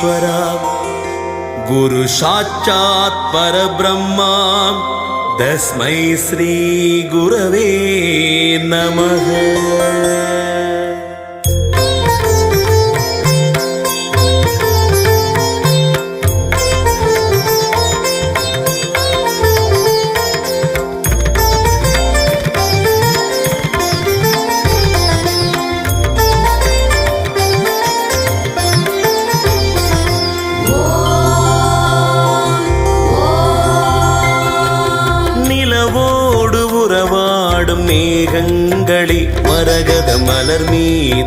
महेश्वरा गुरुसाक्षात् परब्रह्मा तस्मै श्रीगुरवे नमः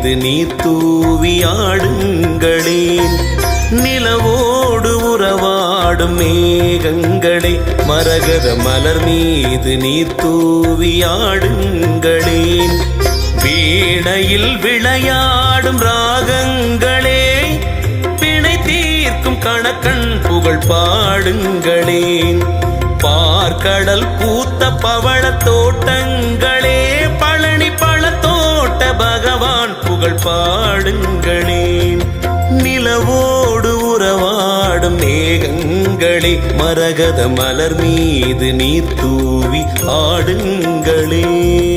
மீது நீர் தூவியாடுங்களேன் நிலவோடு உறவாடும் மேகங்களே. மரகத மலர் மீது நீர் தூவியாடுங்களேன் வீணையில் விளையாடும் ராகங்களே. பிணை தீர்க்கும் கணக்கன் புகழ் பாடுங்களேன் பார்க்கடல் பூத்த பவள தோட்டங்களே. பழனி பழத்தோ பழத்தோட்ட பகவான் புகழ் பாடுங்களே. நிலவோடு உறவாடும் மேகங்களே மரகத மலர் மீது நீர் தூவி ஆடுங்களே.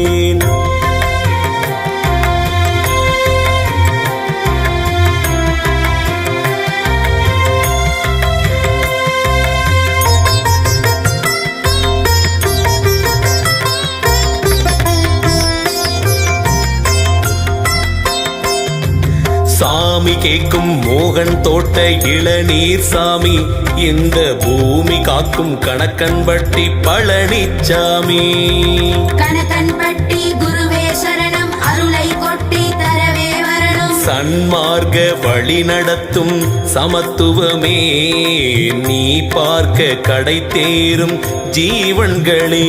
சாமி கேட்கும் மோகன் தோட்ட இளநீர் சாமி. இந்த பூமி காக்கும் கணக்கன் பட்டி பழனிச்சாமி. கணக்கன்பட்டி குருவே சரணம் அருளை கொட்டி தரவே வரணும். சன்மார்க்க வழி நடத்தும் சமத்துவமே. நீ பார்க்க கடை தேரும் ஜீவன்களே.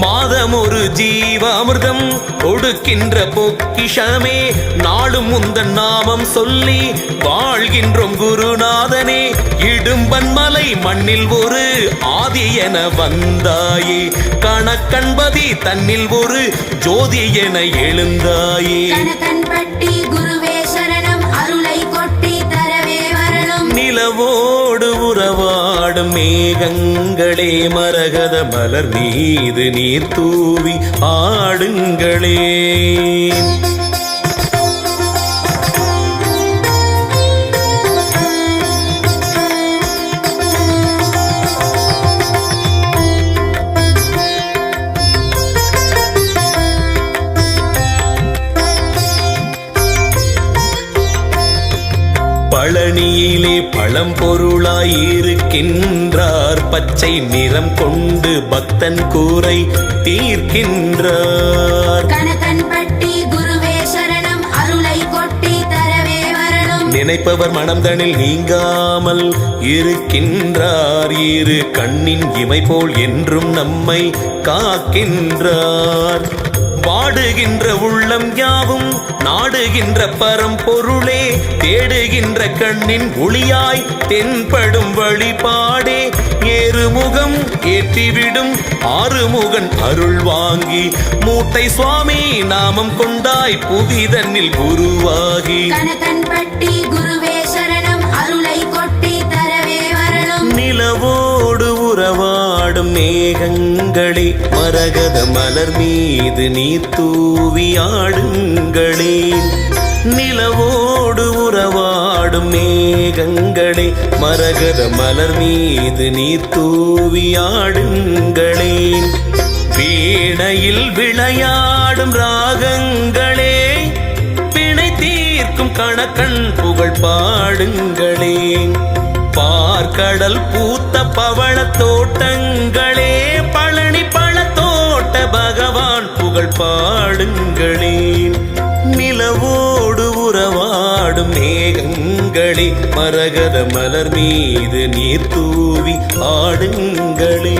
மாதம் ஒரு ஜீவாமிர்தம் கொடுக்கின்ற பொக்கிஷமே நாளும் முந்தன் நாமம் சொல்லி வாழ்கின்றோம் குருநாதனே. இடும்பன் மலை மண்ணில் ஒரு ஆதி என வந்தாயே. கணக்கண்பதி தன்னில் ஒரு ஜோதி என எழுந்தாயே. மேகங்களே மரகத மலர் மீது நீர் தூவி ஆடுங்களே. இருக்கின்றார் பச்சை நிறம் கொண்டு பக்தன் கூரை தீர்க்கின்றார். கணக்கன்பட்டி குருவே சரணம் அருளை கொட்டி தரவே வரணும். நினைப்பவர் மனம்தனில் நீங்காமல் இருக்கின்றார். இரு கண்ணின் இமை போல் என்றும் நம்மை காக்கின்றார். பாடுகின்ற உள்ளம் யாவும் நாடுகின்ற பரம்பொருளே தேடுகின்ற கண்ணின் ஒளியாய் தென்படும் வழிபாடே. ஏறுமுகம் ஏற்றிவிடும் ஆறுமுகன் அருள் வாங்கி மூட்டை சுவாமி நாமம் கொண்டாய் புவிதன்னில் குருவாகி குருவே மேகங்களே மரகத மலர் மீது நீர் தூவியாடுங்களே நிலவோடு உறவாடும் மேகங்களே மரகத மலர் மீது நீர் தூவியாடுங்களே வீணையில் விளையாடும் ராகங்களே பிணை தீர்க்கும் கணக்கன் புகழ் பாடுங்களேன் பார்க்கடல் பூத்த பவள தோட்டங்களே பழனி பழ தோட்ட பகவான் புகழ் பாடுங்களே. நிலவோடு உறவாடும் மேகங்களே மரகத மலர் மீது நீர் தூவி ஆடுங்களே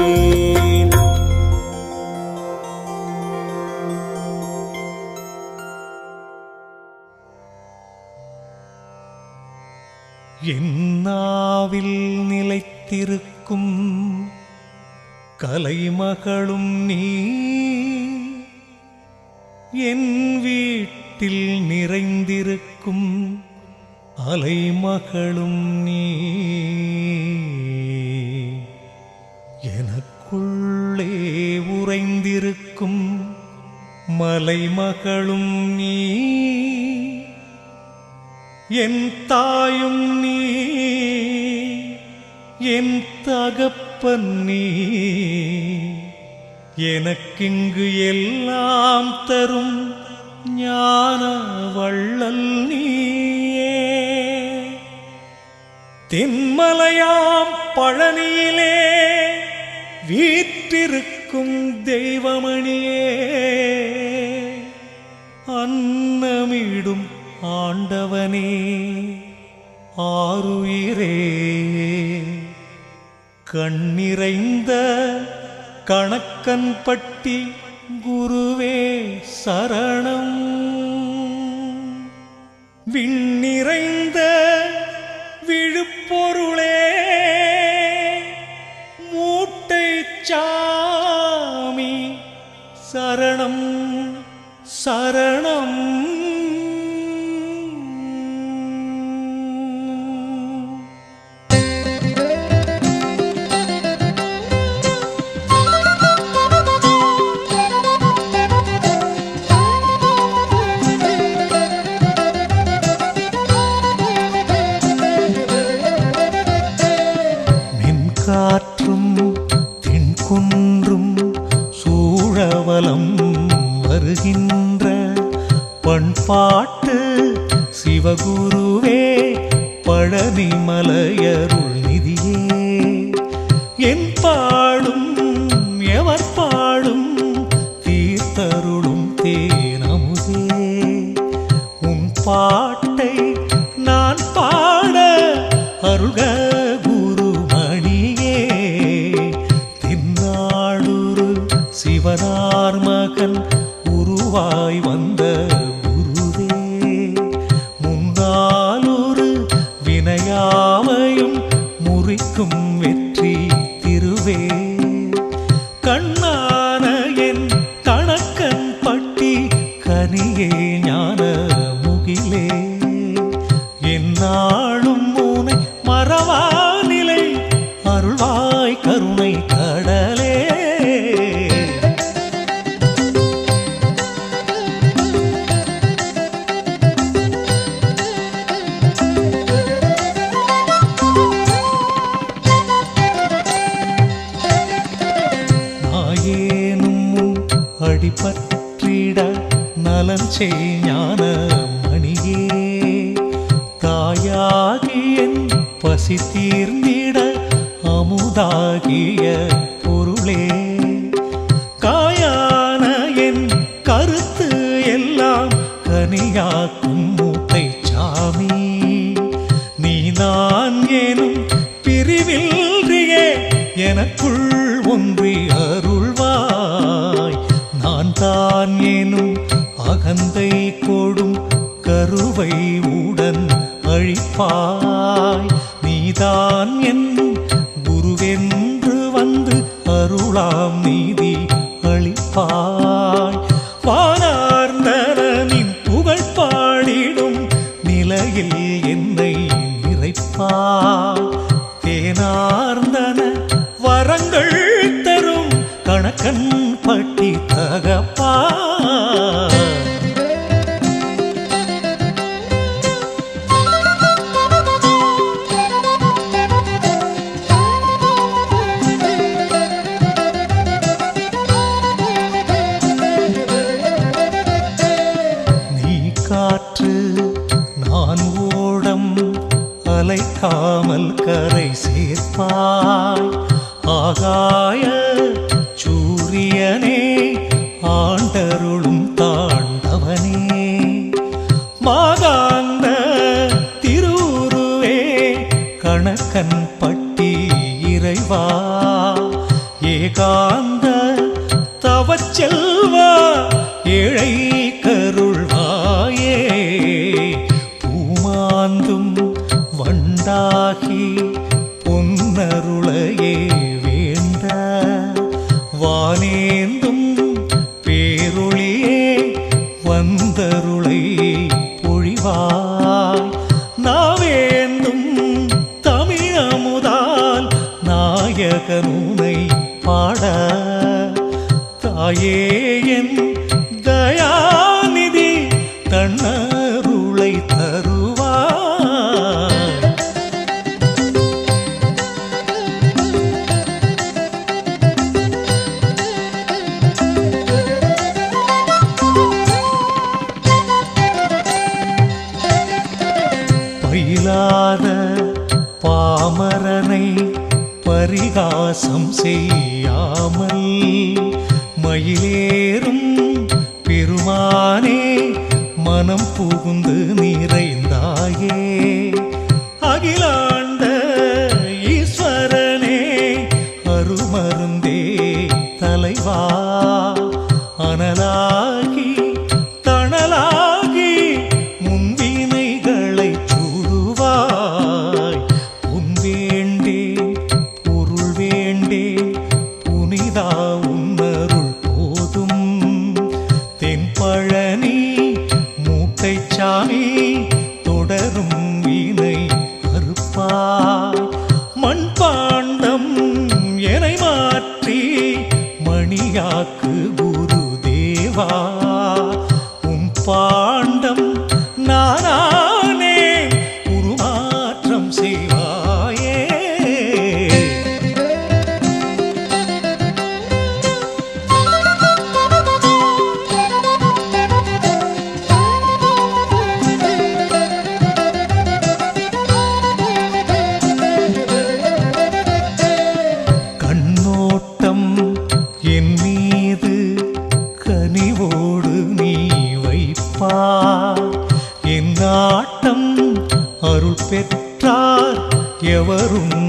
என்ன என்னாவில் நிலைத்திருக்கும் கலைமகளும் நீ. என் வீட்டில் நிறைந்திருக்கும் அலைமகளும் நீ. எனக்குள்ளே உறைந்திருக்கும் மலைமகளும் நீ. என் தாயும் நீ. என் தகப்பன் நீ எனக்கிங்கு எல்லாம் தரும் ஞான வள்ளல் நீயே. தென்மலையாம் பழனியிலே வீற்றிருக்கும் தெய்வமணியே. அன்னமிடும் ஆண்டவனே ஆறுயிரே. கண்ணிறைந்த கணக்கன் பட்டி குருவே சரணம். விண்ணிறைந்த விழுப்பொருளே மூட்டை சாமி சரணம் சரணம். மகன் உருவாய் வந்த அடிபற்றிட நலன் செய் ஞான மணியே தாயாகி பசி தீர்ந்திட அமுதாகிய பொருளே. அவை உடன் அழிப்பாய். நீதான் என் குருவென்று வந்து அருளாம் நீதி அளிப்பாய். அலைக்காமல் கரை சேர்ப்பாய். ஆகாய சூரியனே ஆண்டருளும் தாண்டவனே. மாகாந்த திருவுருவே கணக்கன் பட்டி இறைவா. ஏகா வானேந்தும் பேருளியே வந்தருளை பொழிவாய். நாவேந்தும் தமிழமுதால் நாயகனுனை பாட. தாயே பாமரனை பரிகாசம் செய்யாமல் மயிலேறும் பெருமானே மனம் புகுந்து நிறைந்தாயே. தொடரும் வினை கருப்பா. கனிவோடு நீ வைப்பா என் ஆட்டம் அருள் பெற்றார் எவரும்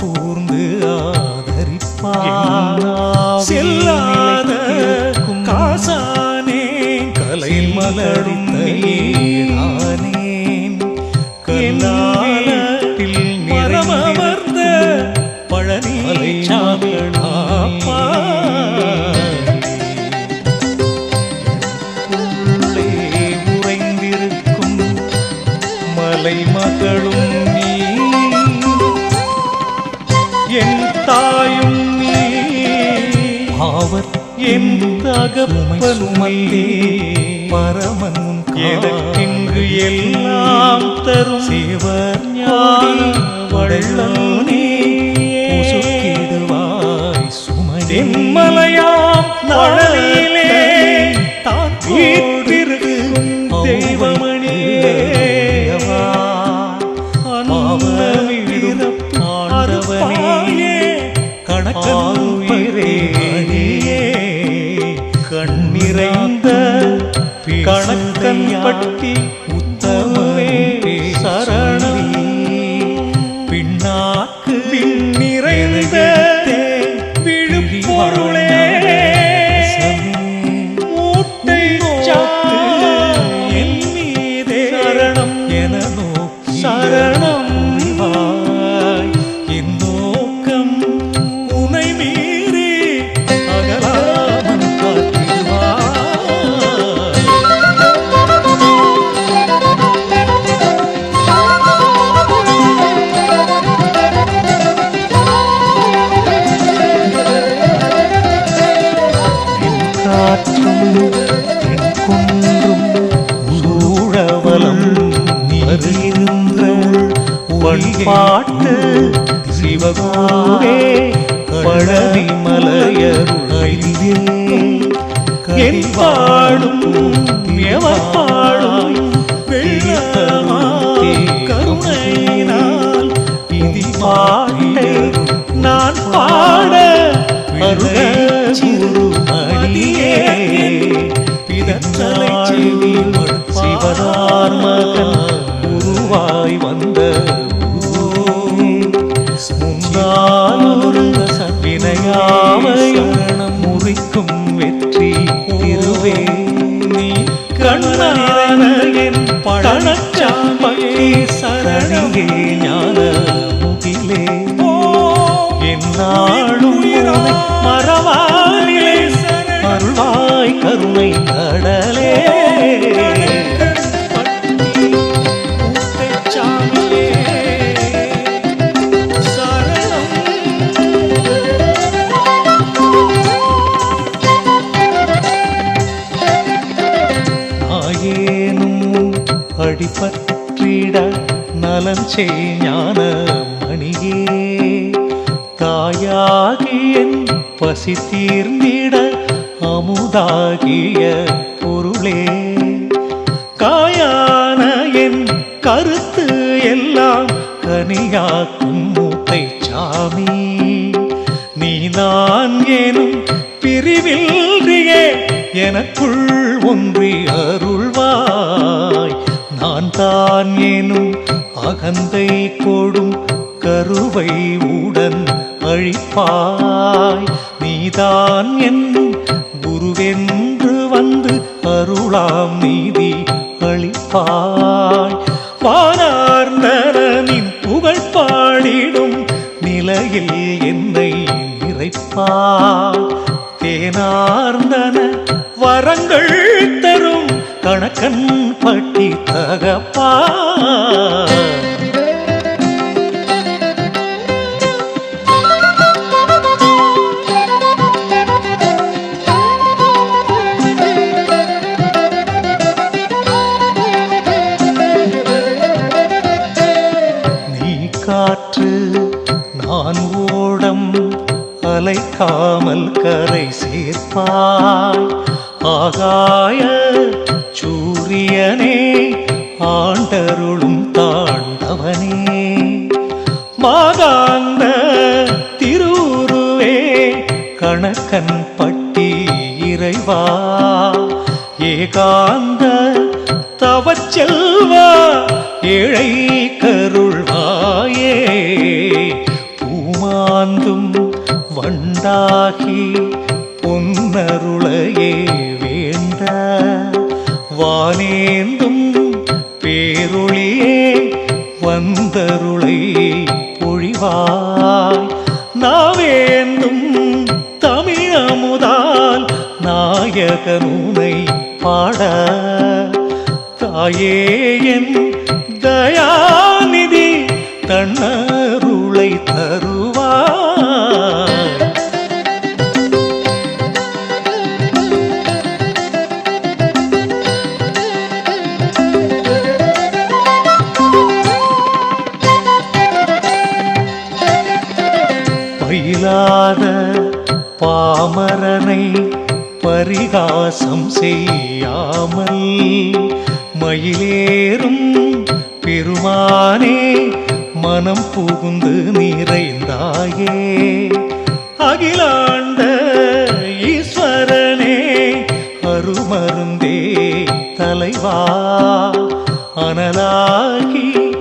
கூர்ந்து ஆதரிப்பார் செல்லாத காசானே கலை மலரின் தகப்பனுமல்லே பரமன் எனக்கென்று எல்லாம் தரும் சேவர் ஞான வள்ளல் அருளாய் நின்று பசி தீர்ந்திட அமுதாகிய பொருளே. காயான என் கருத்து எல்லாம் கனியாக்கும் மூத்தை சாமி. நீ நான் ஏனும் பிரிவில்றியே எனக்குள் ஒன்றி அருள்வாய். நான் தான் ஏனும் அகந்தை கொடும் கருவை உடன் அழிப்பாய். நீதான் என் குருவென்று வந்து அருளாம் நீதி அளிப்பாய். வானார்ந்தனின் புகழ் பாடிடும் நிலையில் என்னை நிறைப்பாய். தேனார்ந்தன வரங்கள் தரும் கணக்கன் பட்டி தகப்பா காமல் கரை சேர்ப்பாய் ஆகாய சூரியனே ஆண்டருளும் தாண்டவனே. மாதாந்த திருவுருவே கணக்கன் பட்டி இறைவா. ஏகாந்த தவச்செல்வா ஏழை கருள் வண்டாகி பொன்னருளையே வேண்ட வானேந்தும் பேருளியே வந்தருளை பொழிவாய். நாவேந்தும் தமிழமுதால் நாயகனுனை பாட. தாயே என் தயாநிதி தன்னருளை தருவார் அமரனை பரிகாசம் செய்யாமல் மயிலேறும் பெருமானே மனம் புகுந்து நிறைந்தாயே. அகிலாண்ட ஈஸ்வரனே அருமருந்தே தலைவா. அனலாகி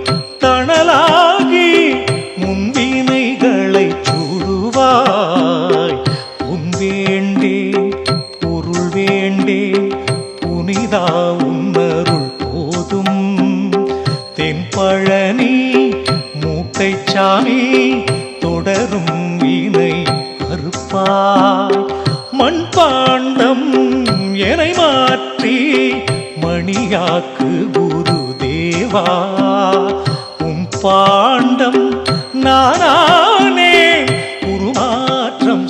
உருமாற்றம்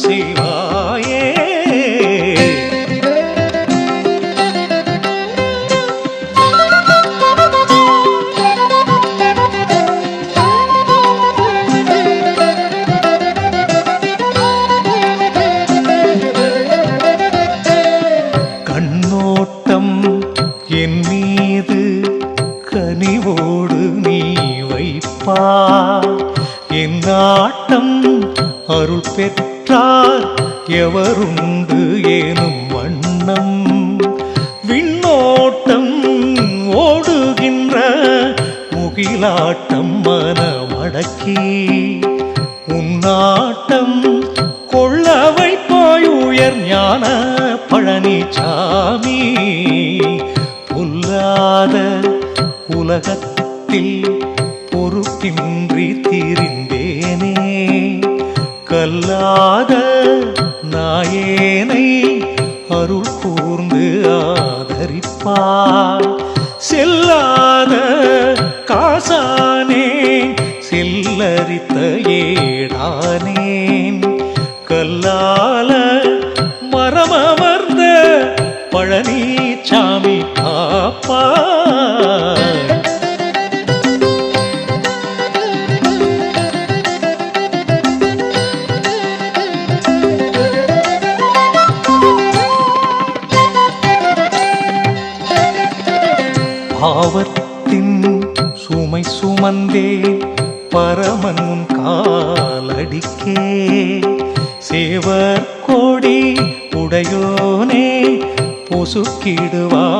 அடக்கி உன்னாட்டம் கொள்ளவை போய் உயர் ஞான பழனிசாமி புல்லாத உலகத்தில் பொறுப்பின்றி திரிந்தேனே. கல்லாத நாயேனை அருள் கூர்ந்து ஆதரிப்பார். செல்லாத காசானேன் செல்லரித்த ஏடானேன். கல்லால மரமமர்ந்த பழனி சாமி காப்பா பொசுக்கிடுவாய்